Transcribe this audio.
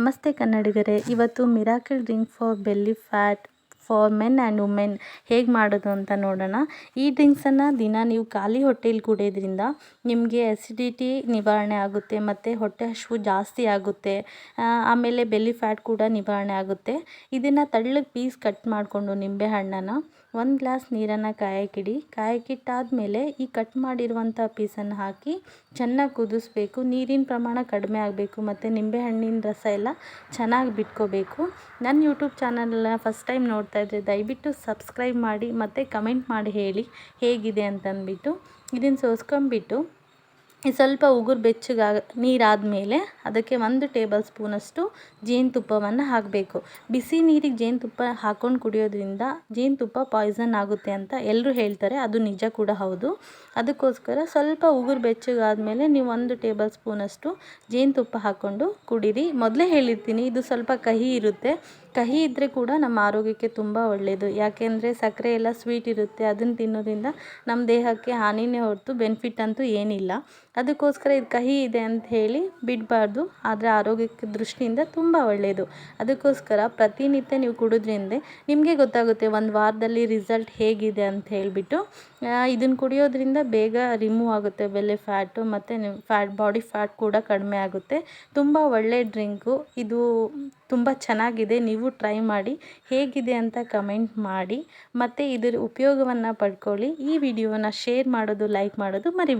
ನಮಸ್ತೆ ಕನ್ನಡಿಗರೇ ಇವತ್ತು miracle drink for belly fat for men and women ಹೇಗೆ ಮಾಡೋದು ಅಂತ ನೋಡೋಣ. ಈ ಡ್ರಿಂಕ್ಸನ್ನು ದಿನ ನೀವು ಖಾಲಿ ಹೊಟ್ಟೆಯಲ್ಲಿ ಕುಡಿಯೋದ್ರಿಂದ ನಿಮಗೆ ಅಸಿಡಿಟಿ ನಿವಾರಣೆ ಆಗುತ್ತೆ, ಮತ್ತು ಹೊಟ್ಟೆ ಹಸಿವು ಜಾಸ್ತಿ ಆಗುತ್ತೆ ಆಮೇಲೆ ಬೆಲ್ಲಿ ಫ್ಯಾಟ್ ಕೂಡ ನಿವಾರಣೆ ಆಗುತ್ತೆ. ಇದನ್ನು ತಳ್ಳಗೆ ಪೀಸ್ ಕಟ್ ಮಾಡಿಕೊಂಡು ನಿಂಬೆ ಹಣ್ಣನ್ನು ಒಂದು ಗ್ಲಾಸ್ ನೀರನ್ನು ಕಾಯಕ್ಕಿಡಿ. ಕಾಯಕ್ಕಿಟ್ಟಾದಮೇಲೆ ಈ ಕಟ್ ಮಾಡಿರುವಂಥ ಪೀಸನ್ನು ಹಾಕಿ ಚೆನ್ನಾಗಿ ಕುದಿಸ್ಬೇಕು. ನೀರಿನ ಪ್ರಮಾಣ ಕಡಿಮೆ ಆಗಬೇಕು, ಮತ್ತು ನಿಂಬೆಹಣ್ಣಿನ ರಸ ಎಲ್ಲ ಚೆನ್ನಾಗಿ ಬಿಟ್ಕೋಬೇಕು. ನನ್ನ ಯೂಟ್ಯೂಬ್ ಚಾನಲ್ನ ಫಸ್ಟ್ ಟೈಮ್ ನೋಡ್ತಾ ಇದ್ದರೆ ದಯವಿಟ್ಟು ಸಬ್ಸ್ಕ್ರೈಬ್ ಮಾಡಿ ಮತ್ತು ಕಮೆಂಟ್ ಮಾಡಿ ಹೇಳಿ ಹೇಗಿದೆ ಅಂತಂದ್ಬಿಟ್ಟು. ಇದನ್ನು ಸೋಸ್ಕೊಂಬಿಟ್ಟು ಸ್ವಲ್ಪ ಉಗುರು ನೀರಾದ ಮೇಲೆ ಅದಕ್ಕೆ ಒಂದು ಟೇಬಲ್ ಸ್ಪೂನಷ್ಟು ಜೇನುತುಪ್ಪವನ್ನು ಹಾಕಬೇಕು. ಬಿಸಿ ನೀರಿಗೆ ಜೇನುತುಪ್ಪ ಹಾಕ್ಕೊಂಡು ಕುಡಿಯೋದ್ರಿಂದ ಜೇನುತುಪ್ಪ ಪಾಯ್ಸನ್ ಆಗುತ್ತೆ ಅಂತ ಎಲ್ಲರೂ ಹೇಳ್ತಾರೆ, ಅದು ನಿಜ ಕೂಡ ಹೌದು. ಅದಕ್ಕೋಸ್ಕರ ಸ್ವಲ್ಪ ಉಗುರು ಬೆಚ್ಚಗಾದಮೇಲೆ ನೀವು ಒಂದು ಟೇಬಲ್ ಸ್ಪೂನಷ್ಟು ಜೇನುತುಪ್ಪ ಹಾಕ್ಕೊಂಡು ಕುಡೀರಿ. ಮೊದಲೇ ಹೇಳಿರ್ತೀನಿ, ಇದು ಸ್ವಲ್ಪ ಕಹಿ ಇರುತ್ತೆ. ಕಹಿ ಇದ್ದರೆ ಕೂಡ ನಮ್ಮ ಆರೋಗ್ಯಕ್ಕೆ ತುಂಬ ಒಳ್ಳೆಯದು ಯಾಕೆಂದರೆ ಸಕ್ಕರೆ ಎಲ್ಲ ಸ್ವೀಟ್ ಇರುತ್ತೆ, ಅದನ್ನು ತಿನ್ನೋದ್ರಿಂದ ನಮ್ಮ ದೇಹಕ್ಕೆ ಹಾನಿನೇ ಹೊರತು ಬೆನಿಫಿಟ್ ಅಂತೂ ಏನಿಲ್ಲ. ಅದಕ್ಕೋಸ್ಕರ ಇದು ಕಹಿ ಇದೆ ಅಂತ ಹೇಳಿ ಬಿಡಬಾರ್ದು. ಆದರೆ ಆರೋಗ್ಯಕ್ಕೆ ದೃಷ್ಟಿಯಿಂದ ತುಂಬ ಒಳ್ಳೆಯದು ಅದಕ್ಕೋಸ್ಕರ ಪ್ರತಿನಿತ್ಯ ನೀವು ಕುಡಿದ್ರಿಂದ ನಿಮಗೆ ಗೊತ್ತಾಗುತ್ತೆ ಒಂದು ವಾರದಲ್ಲಿ ರಿಸಲ್ಟ್ ಹೇಗಿದೆ ಅಂತ ಹೇಳಿಬಿಟ್ಟು. ಇದನ್ನು ಕುಡಿಯೋದ್ರಿಂದ ಬೇಗ ರಿಮೂವ್ ಆಗುತ್ತೆ, ಬೆಲೆ ಫ್ಯಾಟು ಮತ್ತು ಫ್ಯಾಟ್ ಬಾಡಿ ಫ್ಯಾಟ್ ಕೂಡ ಕಡಿಮೆ ಆಗುತ್ತೆ. ತುಂಬ ಒಳ್ಳೆಯ ಡ್ರಿಂಕು ಇದು ತುಂಬ ಚೆನ್ನಾಗಿದೆ. ನೀವು ಟ್ರೈ ಮಾಡಿ ಹೇಗಿದೆ ಅಂತ ಕಮೆಂಟ್ ಮಾಡಿ. ಮತ್ತು ಇದರ ಉಪಯೋಗವನ್ನು ಪಡ್ಕೊಳ್ಳಿ. ಈ ವಿಡಿಯೋನ ಶೇರ್ ಮಾಡೋದು ಲೈಕ್ ಮಾಡೋದು ಮರಿಬೇಡಿ.